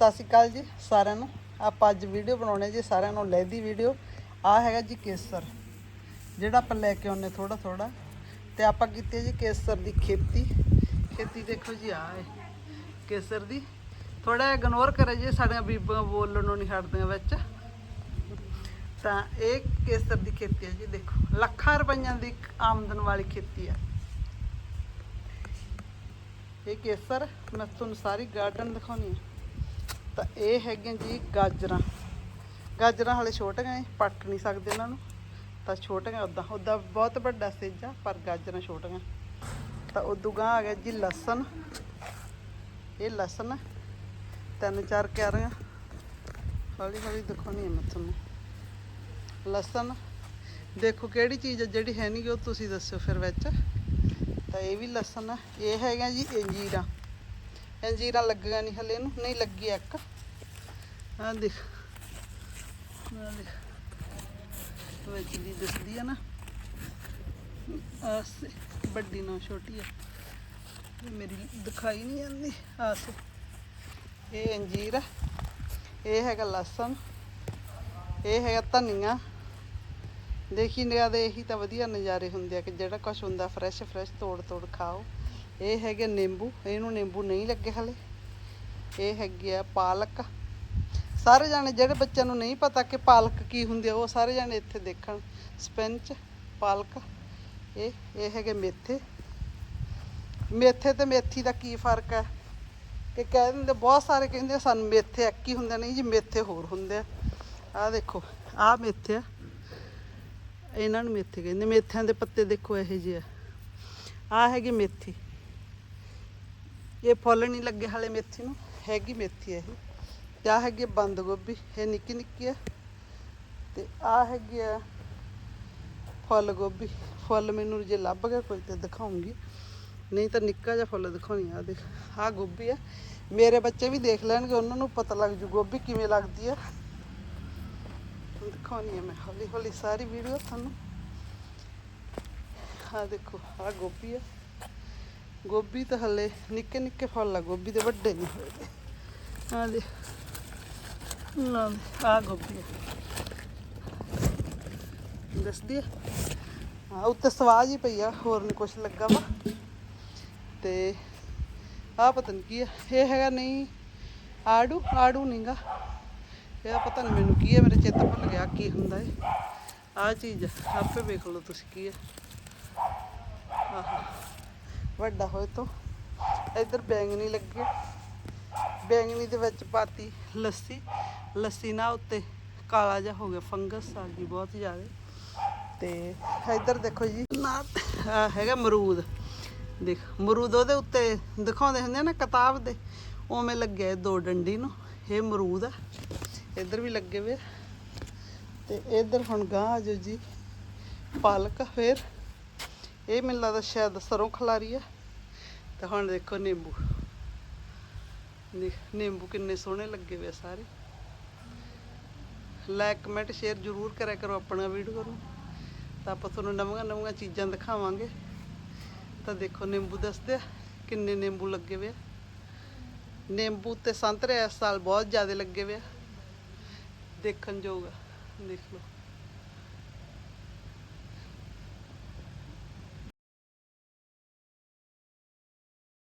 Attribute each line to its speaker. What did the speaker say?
Speaker 1: ਸਤਿ ਸ਼੍ਰੀ ਅਕਾਲ ਜੀ ਸਾਰਿਆਂ ਨੂੰ। ਆਪਾਂ ਅੱਜ ਵੀਡੀਓ ਬਣਾਉਣੇ ਜੀ, ਸਾਰਿਆਂ ਨੂੰ ਲੈਦੀ ਵੀਡੀਓ। ਆ ਹੈਗਾ ਜੀ ਕੇਸਰ, ਜਿਹੜਾ ਆਪਾਂ ਲੈ ਕੇ ਆਉਨੇ ਥੋੜਾ ਥੋੜਾ ਤੇ ਆਪਾਂ ਕੀਤੀ ਜੀ ਕੇਸਰ ਦੀ ਖੇਤੀ। ਖੇਤੀ ਦੇਖੋ ਜੀ ਆ ਹੈ ਕੇਸਰ ਦੀ। ਥੋੜਾ ਇਗਨੋਰ ਕਰੇ ਜੀ, ਸਾਡੀਆਂ ਬੀਬੀਆਂ ਨੂੰ ਨਹੀਂ ਹਟਦੀਆਂ ਵਿੱਚ। ਤਾਂ ਇਹ ਕੇਸਰ ਦੀ ਖੇਤੀ ਹੈ ਜੀ, ਦੇਖੋ। ਲੱਖਾਂ ਰੁਪਈਆਂ ਦੀ ਆਮਦਨ ਵਾਲੀ ਖੇਤੀ ਹੈ। ਇਹ ਕੇਸਰ, ਮੈਂ ਤੁਹਾਨੂੰ ਸਾਰੀ ਗਾਰਡਨ ਦਿਖਾਉਣੀ ਹੈ। ਤਾਂ ਇਹ ਹੈਗੀਆਂ ਜੀ ਗਾਜਰਾਂ। ਗਾਜਰਾਂ ਹਲੇ ਛੋਟੀਆਂ ਐ ਪੱਟ ਨਹੀਂ ਸਕਦੇ ਇਹਨਾਂ ਨੂੰ। ਤਾਂ ਛੋਟੀਆਂ ਉਦਾਂ ਉਦਾਂ ਬਹੁਤ ਵੱਡਾ ਸੇਜਾ ਪਰ ਗਾਜਰਾਂ ਛੋਟੀਆਂ। ਤਾਂ ਉਦੋਂ ਗਾਂ ਆ ਗਿਆ ਜੀ ਲਸਣ। ਇਹ ਲਸਣ ਤਿੰਨ ਚਾਰ ਕਿਆਰੀਆਂ। ਹੌਲੀ ਹੌਲੀ ਦਿਖਾਉਣੀ ਹੈ ਮੈਂ ਤੁਹਾਨੂੰ। ਲਸਣ, ਦੇਖੋ ਕਿਹੜੀ ਚੀਜ਼ ਹੈ ਜਿਹੜੀ ਹੈ ਨਹੀਂ ਉਹ ਤੁਸੀਂ ਦੱਸਿਓ ਫਿਰ ਵਿੱਚ। ਤਾਂ ਇਹ ਵੀ ਲਸਣ ਇਹ ਹੈਗਾ ਜੀ ਅੰਜੀਰਾਂ ਅੰਜੀਰਾਂ ਲੱਗੀਆਂ ਨਹੀਂ ਹਲੇ ਇਹਨੂੰ, ਨਹੀਂ ਲੱਗੀ ਇੱਕ। ਆਹ ਦੇਖ। ਆਹ ਦੇਖ। ਵਿੱਚ ਦੀ ਦਿਸਦੀ ਹੈ ਨਾ। ਆਸ ਵੱਡੀ ਨਾ ਛੋਟੀ ਹੈ ਮੇਰੀ ਦਿਖਾਈ ਨਹੀਂ ਜਾਂਦੀ ਆਸ ਇਹ ਅੰਜੀਰ ਹੈ ਇਹ ਹੈਗਾ ਲਸਣ। ਇਹ ਹੈਗਾ ਧਨੀਆ। ਦੇਖੀ ਨਿਗਾਹ ਦੇ ਇਹੀ ਤਾਂ ਵਧੀਆ ਨਜ਼ਾਰੇ ਹੁੰਦੇ ਆ ਕਿ ਜਿਹੜਾ ਕੁਝ ਹੁੰਦਾ ਫਰੈਸ਼ ਫਰੈਸ਼ ਤੋੜ ਤੋੜ ਖਾਓ। ਇਹ ਹੈਗੇ ਨਿੰਬੂ, ਇਹਨੂੰ ਨਿੰਬੂ ਨਹੀਂ ਲੱਗੇ ਹਲੇ। ਇਹ ਹੈਗੇ ਆ ਪਾਲਕ। ਸਾਰੇ ਜਾਣੇ ਜਿਹੜੇ ਬੱਚਿਆਂ ਨੂੰ ਨਹੀਂ ਪਤਾ ਕਿ ਪਾਲਕ ਕੀ ਹੁੰਦੀ ਆ, ਉਹ ਸਾਰੇ ਜਾਣੇ ਇੱਥੇ ਦੇਖਣ। ਸਪਿੰਚ, ਪਾਲਕ, ਇਹ ਇਹ ਹੈਗੇ ਮੇਥੇ। ਮੇਥੇ ਤੇ ਮੇਥੀ ਦਾ ਕੀ ਫ਼ਰਕ ਹੈ ਕਿ ਕਹਿ ਦਿੰਦੇ, ਬਹੁਤ ਸਾਰੇ ਕਹਿੰਦੇ ਸਾਨੂੰ ਮੇਥੇ ਇੱਕ ਹੀ ਹੁੰਦੇ ਨਹੀਂ ਜੀ ਮੇਥੇ ਹੋਰ ਹੁੰਦੇ ਆ। ਆਹ ਦੇਖੋ, ਆਹ ਮੇਥੇ ਆ। ਇਹਨਾਂ ਨੂੰ ਮੇਥੇ ਕਹਿੰਦੇ। ਮੇਥਿਆਂ ਦੇ ਪੱਤੇ ਦੇਖੋ ਇਹੋ ਜਿਹੇ ਆ। ਆਹ ਹੈਗੀ ਮੇਥੀ। ਇਹ ਫੁੱਲ ਨਹੀਂ ਲੱਗੇ ਹਾਲੇ ਮੇਥੀ ਨੂੰ, ਹੈਗੀ ਮੇਥੀ ਇਹ। ਤੇ ਆਹ ਹੈਗੀ ਬੰਦ ਗੋਭੀ, ਇਹ ਨਿੱਕੀ ਨਿੱਕੀ ਆ। ਤੇ ਆਹ ਹੈਗੀ ਆ ਫੁੱਲ ਗੋਭੀ। ਫੁੱਲ ਮੈਨੂੰ ਜੇ ਲੱਭ ਗਿਆ ਕੋਈ ਤੇ ਦਿਖਾਉਂਗੀ। ਨਹੀਂ ਤਾਂ ਨਿੱਕਾ ਜਿਹਾ ਫੁੱਲ ਦਿਖਾਉਣੀ ਆ ਦੇਖ। ਆਹ ਗੋਭੀ ਆ। ਮੇਰੇ ਬੱਚੇ ਵੀ ਦੇਖ ਲੈਣਗੇ, ਉਹਨਾਂ ਨੂੰ ਪਤਾ ਲੱਗ ਜੂ ਗੋਭੀ ਕਿਵੇਂ ਲੱਗਦੀ ਆ। ਦਿਖਾਉਣੀ ਆ ਮੈਂ ਹੌਲੀ ਹੌਲੀ ਸਾਰੀ ਵੀਡੀਓ ਤੁਹਾਨੂੰ। ਆਹ ਦੇਖੋ, ਆਹ ਗੋਭੀ ਆ। ਗੋਭੀ ਤਾਂ ਹਲੇ ਨਿੱਕੇ ਨਿੱਕੇ ਫੁੱਲ ਆ ਗੋਭੀ ਦੇ ਵੱਡੇ ਨਹੀਂ ਹੋਏ। ਆਹ ਦੇ ਨਾ ਆਹ ਗੋਭੀ ਦੱਸਦੀ ਆ? ਆ ਉੱਤੇ ਸਵਾਜ ਹੀ ਪਈ ਆ ਹੋਰ ਨਹੀਂ ਕੁਛ ਲੱਗਾ ਵਾ। ਤੇ ਆਹ ਪਤਾ ਨਹੀਂ ਕੀ ਆ ਇਹ ਹੈਗਾ ਨਹੀਂ ਆੜੂ ਆੜੂ ਨਹੀਂਗਾ ਇਹਦਾ ਪਤਾ ਨਹੀਂ ਮੈਨੂੰ ਕੀ ਹੈ ਮੇਰੇ ਚੇਤਾ ਭੁੱਲ ਗਿਆ ਕੀ ਹੁੰਦਾ ਏ ਆਹ ਚੀਜ਼ ਆ, ਆਪੇ ਵੇਖ ਲਓ ਤੁਸੀਂ ਕੀ ਹੈ ਆਹ। ਵੱਡਾ ਹੋਏ ਤੋਂ। ਇੱਧਰ ਬੈਂਗਣੀ ਲੱਗੇ ਬੈਂਗਣੀ ਦੇ ਵਿੱਚ ਪਾਤੀ ਲੱਸੀ। ਲੱਸੀ ਨਾ ਉੱਤੇ ਕਾਲਾ ਜਿਹਾ ਹੋ ਗਿਆ, ਫੰਗਸ ਆ ਗਈ ਬਹੁਤ ਜ਼ਿਆਦਾ। ਤੇ ਇੱਧਰ ਦੇਖੋ ਜੀ, ਨਾ ਹੈਗਾ ਮਰੂਦ ਦੇਖ ਮਰੂਦ ਉਹਦੇ ਉੱਤੇ ਦਿਖਾਉਂਦੇ ਹੁੰਦੇ ਆ ਨਾ ਕਿਤਾਬ ਦੇ। ਉਵੇਂ ਲੱਗਿਆ ਦੋ ਡੰਡੀ ਨੂੰ, ਇਹ ਮਰੂਦ ਆ। ਇੱਧਰ ਵੀ ਲੱਗੇ ਹੋਏ ਆ। ਤੇ ਇੱਧਰ ਹੁਣ ਗਾਂ ਆ ਜਾਓ ਜੀ, ਪਾਲਕ ਫੇਰ। ਇਹ ਮੈਨੂੰ ਲੱਗਦਾ ਸ਼ਾਇਦ ਸਰੋਂ ਖਲਾਰੀ ਆ ਤੇ ਹੁਣ ਦੇਖੋ ਨਿੰਬੂ। ਨਿੰਬੂ ਕਿੰਨੇ ਸੋਹਣੇ ਲੱਗੇ ਹੋਏ ਸਾਰੇ। ਲਾਈਕ ਕਮੈਂਟ ਸ਼ੇਅਰ ਜ਼ਰੂਰ ਕਰਿਆ ਕਰੋ ਆਪਣਾ ਵੀਡੀਓ ਨੂੰ। ਤਾਂ ਆਪਾਂ ਤੁਹਾਨੂੰ ਨਵੀਆਂ ਨਵੀਆਂ ਚੀਜ਼ਾਂ ਦਿਖਾਵਾਂਗੇ। ਤਾਂ ਦੇਖੋ ਨਿੰਬੂ ਦੱਸਦੇ ਆ ਕਿੰਨੇ ਨਿੰਬੂ ਲੱਗੇ ਹੋਏ ਨਿੰਬੂ ਤੇ ਸੰਤਰੇ ਇਸ ਸਾਲ ਬਹੁਤ ਜ਼ਿਆਦਾ ਲੱਗੇ ਹੋਏ ਦੇਖਣ ਯੋਗ ਦੇਖ ਲਓ।